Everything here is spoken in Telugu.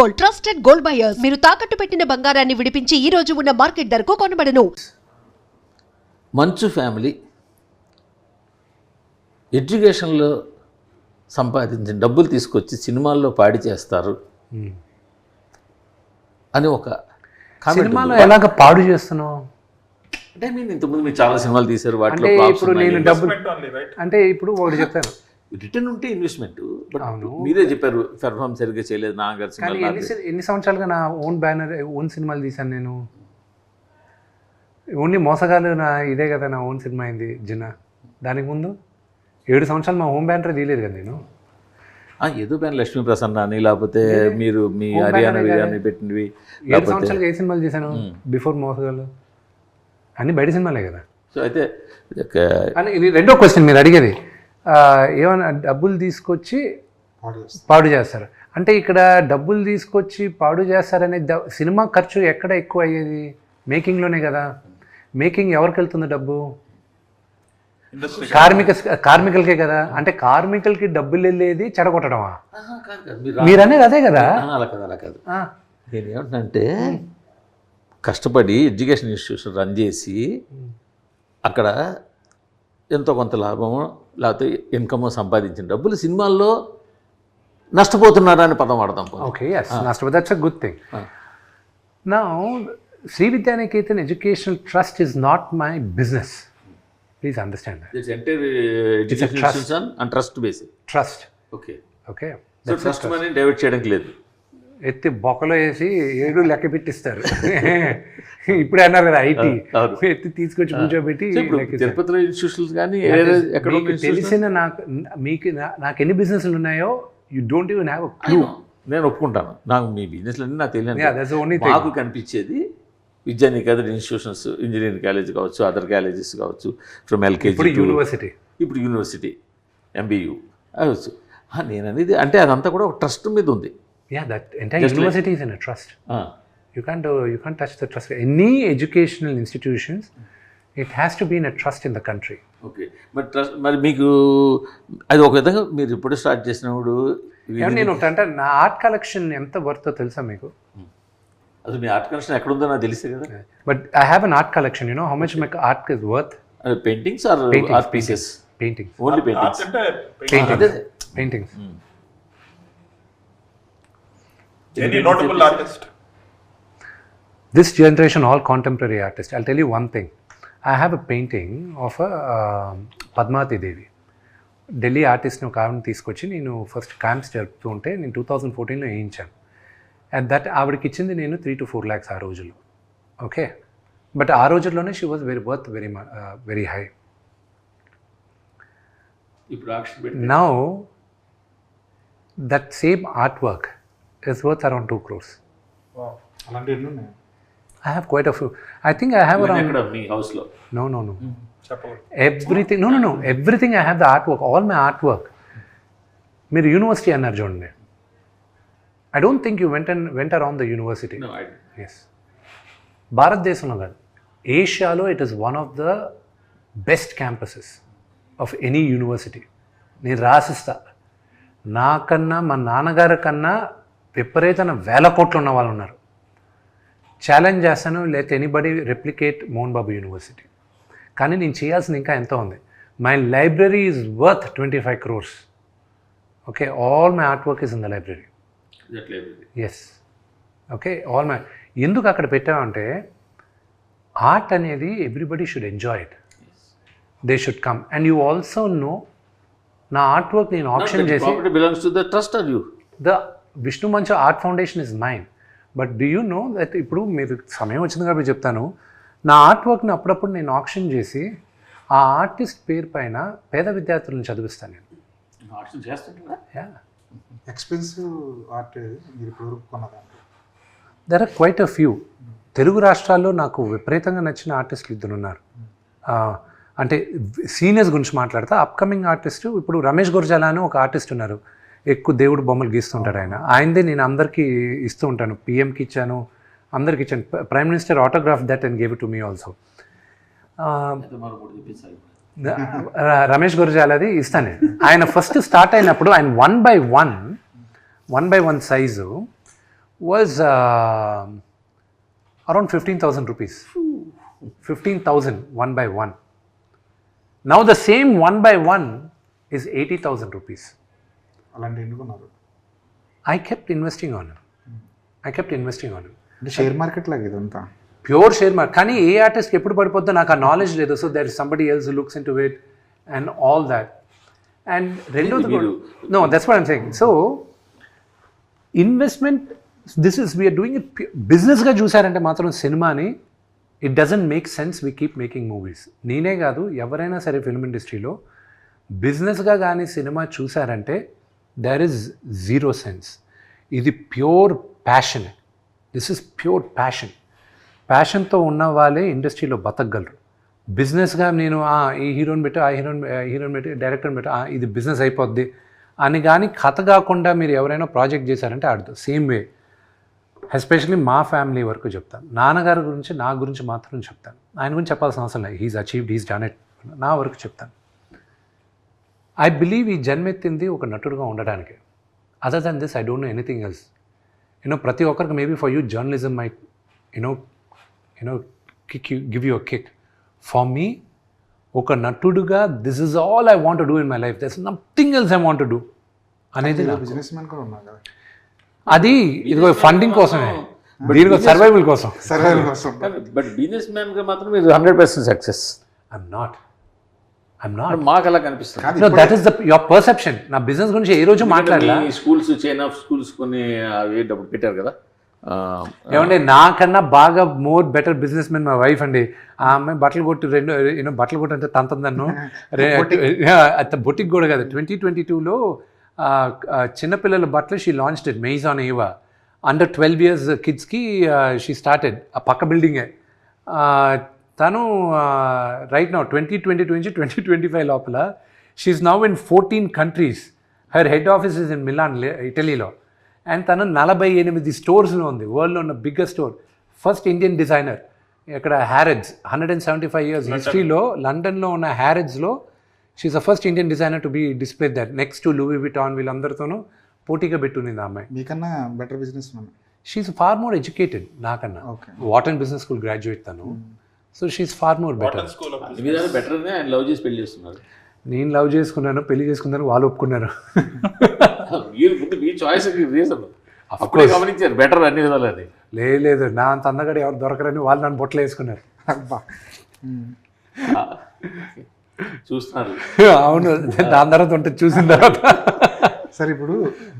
Gold trusted gold buyers. మీరు తాకట్టు పెట్టిన బంగారాన్ని విడిపించి ఈ రోజు ఉన్న మార్కెట్ ధరకు కొనబడను. మంచు ఫ్యామిలీ ఎడ్యుకేషన్లో సంపాదించిన డబ్బులు తీసుకొచ్చి సినిమాల్లో పాడి చేస్తారు అని ఒక సినిమాలో. ఎలాగ పాడు చేస్తున్నావు? అంటే మీరు ఇంతకుముందు మీరు చాలా సినిమాలు తీశారు వాటిలో అంటే ఇప్పుడు. నేను డబ్బులు అంటే ఇప్పుడు ఒకటి చెప్తాను. రిటర్న్ ఉంటే ఇన్వెస్ట్మెంట్ బట్. మీరే చెప్పారు పెర్ఫార్మ్ సరిగ్గా చేయలేదు కానీ సినిమా ఎన్ని ఎన్ని సంవత్సరాలుగా నా ఓన్ బ్యానర్ ఓన్ సినిమాలు తీశాను నేను? ఓన్లీ మోసగాలు నా ఇదే కదా నా ఓన్ సినిమా అయింది జిన్న. దానికి ముందు ఏడు సంవత్సరాలు మా హోమ్ బ్యానర్ తీయలేదు కదా నేను. ఏదో పైన లక్ష్మీ ప్రసన్న అని లేకపోతే మీరు మీ హర్యానా బిర్యానీ పెట్టినవి ఏడు లేకపోతే సంవత్సరాలుగా ఏ సినిమాలు చేశాను బిఫోర్ మోసగాళ్ళు. అన్ని బయట సినిమాలే కదా. సో అయితే రెండో క్వశ్చన్ మీరు అడిగేది. ఆ, ఏమన్నా డబ్బులు తీసుకొచ్చి పాడు చేస్తారు. అంటే ఇక్కడ డబ్బులు తీసుకొచ్చి పాడు చేస్తారనే సినిమా ఖర్చు ఎక్కడ ఎక్కువ అయ్యేది? మేకింగ్లోనే కదా. మేకింగ్ ఎవరికి వెళ్తుంది డబ్బు? కార్మిక కార్మికులకే కదా. అంటే కార్మికులకి డబ్బులు వెళ్ళేది చెడగొట్టడమా? మీరు అనేది అదే కదా. అలా కాదు అలా కాదు. ఆ, నేను ఏమంటున్నానంటే కష్టపడి ఎడ్యుకేషన్ ఇన్స్టిట్యూషన్ రన్ చేసి అక్కడ ఎంతో కొంత లాభము లేకపోతే ఇన్కమ్ సంపాదించిన డబ్బులు సినిమాల్లో నష్టపోతున్నారా అని పదం వాడదాం. ఓకే ఎస్ నష్టపోతే దట్స్ అ గుడ్ థింగ్. నా Shri Vidyanikethan educational trust is not my business please understand trust base trust okay okay trust money divert చేయడానికి లేదు. ఎత్తి బొక్కలో వేసి ఏడు లెక్క పెట్టిస్తారు. ఇప్పుడే అన్నారు కదా ఐటీ. ఎత్తి తీసుకొచ్చి కూర్చోబెట్టి. తిరుపతిలో ఇన్స్టిట్యూషన్స్ కానీ ఎక్కడ తెలిసిన నాకు మీకు నాకు ఎన్ని బిజినెస్లు ఉన్నాయో you don't even have clue నేను ఒప్పుకుంటాను. నాకు మీ బిజినెస్లు అన్నీ నాకు తెలియదు. మాకు కనిపించేది విద్యానికేతన్ ఇన్స్టిట్యూషన్స్ ఇంజనీరింగ్ కాలేజ్ కావచ్చు అదర్ కాలేజెస్ కావచ్చు ఫ్రమ్ ఎల్కేజీ యూనివర్సిటీ ఇప్పుడు యూనివర్సిటీ ఎంబీయూ అవచ్చు నేను అనేది అంటే అదంతా కూడా ఒక ట్రస్ట్ మీద ఉంది. Yeah that entire university is in a trust ah, you can't you can't touch the trust any educational institutions it has to be in a trust in the country okay మరి ట్రస్ట్ మరి మీకు అది ఒక విధంగా మీరు ఇప్పుడు స్టార్ట్ చేసినప్పుడు నేను ఒకటి అంటే నా ఆర్ట్ కలెక్షన్ ఎంత వర్తో తెలుసా మీకు? అసలు మీ ఆర్ట్ కనెక్షన్ ఎక్కడ ఉందో నాకు తెలిసే కదా. But I have an art collection you know how much my art is worth paintings are Paintings, art pieces paintings only paintings paintings paintings Any notable artist? this generation all contemporary artists. I'll tell you one thing. I have a painting of a um, Padmavathi Devi Delhi ఆర్టిస్ట్ని ఒక ఆవిడని తీసుకొచ్చి నేను ఫస్ట్ క్యాంప్స్ జరుపుతూ ఉంటే నేను టూ థౌజండ్ ఫోర్టీన్లో వేయించాను. అట్ దట్ ఆవిడకి ఇచ్చింది నేను త్రీ టు ఫోర్ ల్యాక్స్ ఆ రోజుల్లో. ఓకే బట్ ఆ రోజుల్లోనే she was very worth very very high now that same art work is worth around two crores అలాంటి ఎన్ని ఉన్నాయి? I have quite a few I think I have around ఎక్కడ? మీ హౌస్లో నో నో నో చెప్పగలరు everything no no no everything I have the art work all my art work మీరు యూనివర్సిటీ అన్నారు చూడండి. ఐ డోంట్ థింక్ యూ వెంట వెంట అరౌండ్ ద యూనివర్సిటీ ఎస్ భారతదేశంలో కాదు. ఏషియాలో it is one of the best campuses of any university నేను రాసిస్తా. నాకన్నా మా నాన్నగారి కన్నా విపరీతమైన వేల కోట్లు ఉన్న వాళ్ళు ఉన్నారు. ఛాలెంజ్ చేస్తాను లేకపోతే anybody replicate Mohan Babu university. కానీ నేను చేయాల్సింది ఇంకా ఎంతో ఉంది. My library is worth twenty five crores okay all my art work is in the library yes okay all my ఎందుకు అక్కడ పెట్టామంటే ఆర్ట్ అనేది everybody should enjoy it they should come and you also know నా ఆర్ట్ వర్క్ నేను ఆప్షన్ చేసి property belongs to the trust or you the Vishnu Manchu art foundation is mine but do you know that ఇప్పుడు మీరు సమయం వచ్చింది కాబట్టి చెప్తాను. నా ఆర్ట్ వర్క్ని అప్పుడప్పుడు నేను ఆప్షన్ చేసి ఆ ఆర్టిస్ట్ పేరు పైన పేద విద్యార్థులను చదివిస్తాను నేను. ఆక్షన్ చేస్తుంటారా యా ఎక్స్పెన్సివ్ ఆర్ట్ మీరు ఇప్పుడు కొన్నదాంట్లో there are quite a few Telugu రాష్ట్రాల్లో నాకు విపరీతంగా నచ్చిన ఆర్టిస్టులు ఇద్దరు ఉన్నారు. ఆ, అంటే సీనియర్స్ గురించి మాట్లాడతా. అప్కమింగ్ ఆర్టిస్ట్ ఇప్పుడు రమేష్ గుర్జాలా అని ఒక ఆర్టిస్ట్ ఉన్నారు. ఎక్కువ దేవుడు బొమ్మలు గీస్తుంటాడు ఆయన. ఆయనదే నేను అందరికీ ఇస్తూ ఉంటాను. పిఎంకి ఇచ్చాను అందరికి ఇచ్చాను. Prime minister autograph that and gave to me also Ramesh గురజాలది ఇస్తాను. ఆయన ఫస్ట్ స్టార్ట్ అయినప్పుడు ఆయన one by one one by one size was around fifteen thousand rupees fifteen thousand one by one now the same one by one is eighty thousand rupees అలాంటి ఎన్నుకున్నారు I kept investing on it. I kept investing on it. అంటే షేర్ మార్కెట్ లాగా ఇదంతా? ప్యూర్ షేర్ మార్కెట్ కానీ ఏ ఆర్టిస్ట్కి ఎప్పుడు పడిపోద్దో నాకు ఆ నాలెడ్జ్ లేదు. So there is somebody else looks in to it and all that and రెండోది no that's what I'm saying so investment this is we're doing it బిజినెస్గా చూసారంటే మాత్రం సినిమాని it doesn't make sense we keep making movies నేనే కాదు ఎవరైనా సరే ఫిల్మ్ ఇండస్ట్రీలో బిజినెస్గా కానీ సినిమా చూసారంటే దర్ ఇస్ జీరో సెన్స్ ఇది pure passion. This is pure passion ప్యాషన్తో ఉన్న వాళ్ళే ఇండస్ట్రీలో బతకగలరు. బిజినెస్గా నేను "ఆ, ఈ హీరోని పెట్టి ఆ హీరోని హీరోని పెట్టి డైరెక్టర్ని పెట్టి ఇది బిజినెస్ అయిపోద్ది. అని కానీ కథ కాకుండా మీరు ఎవరైనా ప్రాజెక్ట్ చేశారంటే ఆడదు సేమ్ వే ఎస్పెషలీ మా ఫ్యామిలీ వరకు చెప్తాను. నాన్నగారి గురించి నా గురించి మాత్రం చెప్తాను. ఆయన గురించి చెప్పాల్సిన అవసరం లేదు. He's achieved he's done it నా వరకు చెప్తాను. ఐ బిలీవ్ ఈ జన్మెత్తింది ఒక నటుడుగా ఉండడానికి. Other than this I don't know anything else you know ప్రతి ఒక్కరికి maybe for you journalism my you know you know kick you give you kick for me ఒక నటుడుగా this is all I want do in my life that's nothing else I want do అనేది బిజినెస్ మ్యాన్ కూడా ఉన్నారు కదా. అది ఇదిగో ఫండింగ్ కోసమే. దీనికో సర్వైవల్ కోసం. సర్వైవల్ కోసం. బట్ బిజినెస్ మ్యాన్గా మాత్రం మీరు hundred percent success I'm not I'm not మాకు అలా కనిపిస్తుంది. That is the your perception నా బిజినెస్ గురించి ఏ రోజు మాట్లాడలా? స్కూల్స్ చైన్ ఆఫ్ స్కూల్స్ కొన్ని అవి డబ్బు పెట్టారు కదా. ఆ, ఏమంటే నాకన్నా బాగా మోర్ బెటర్ బిజినెస్ మెన్ మా వైఫ్ అండి. ఆ అమ్మాయి బట్టలు కొట్టి రెండు యూనో బట్టలు కొట్టి అంటే తంతందన్ను బొటిక్. కూడా కదా. ట్వంటీ ట్వంటీ టూలో చిన్నపిల్లల బట్టలు she launched it Maison Ava under twelve years కిడ్స్కి షీ స్టార్టెడ్ ఆ పక్క బిల్డింగే తను right now twenty twenty two నుంచి ట్వంటీ ట్వంటీ ఫైవ్ లోపల she's now in fourteen countries her head office is in Milan ఇటలీలో అండ్ తను నలభై ఎనిమిది స్టోర్స్లో ఉంది. వరల్డ్లో ఉన్న biggest store first Indian designer ఇక్కడ Harrods hundred and seventy five years హిస్టరీలో లండన్లో ఉన్న హ్యారెడ్స్లో she's the first Indian designer to be display that next to Louis Vuitton వీళ్ళందరితోనూ పోటీగా పెట్టునింది ఆ అమ్మాయి. మీకన్నా better businessman she's far more educated నాకన్నా. Okay Wharton business school graduate తను. So she's far more better బెటర్నే ఆయన లవ్ చేసి పెళ్ళి చేస్తున్నారు నేను లవ్ చేసుకున్నాను పెళ్ళి చేసుకున్నాను వాళ్ళు ఒప్పుకున్నారు. మీరు ముందు మీ చాయిస్ రీజన్ అప్పుడే గమనించారు బెటర్ అన్ని విధాలు అది. లేదు లేదు. నా అంత అందగాడు ఎవరు దొరకరని వాళ్ళు నన్ను బొట్టలు వేసుకున్నారు. చూస్తున్నారు. అవును దాని తర్వాత ఉంటే చూసిన తర్వాత. సరే ఇప్పుడు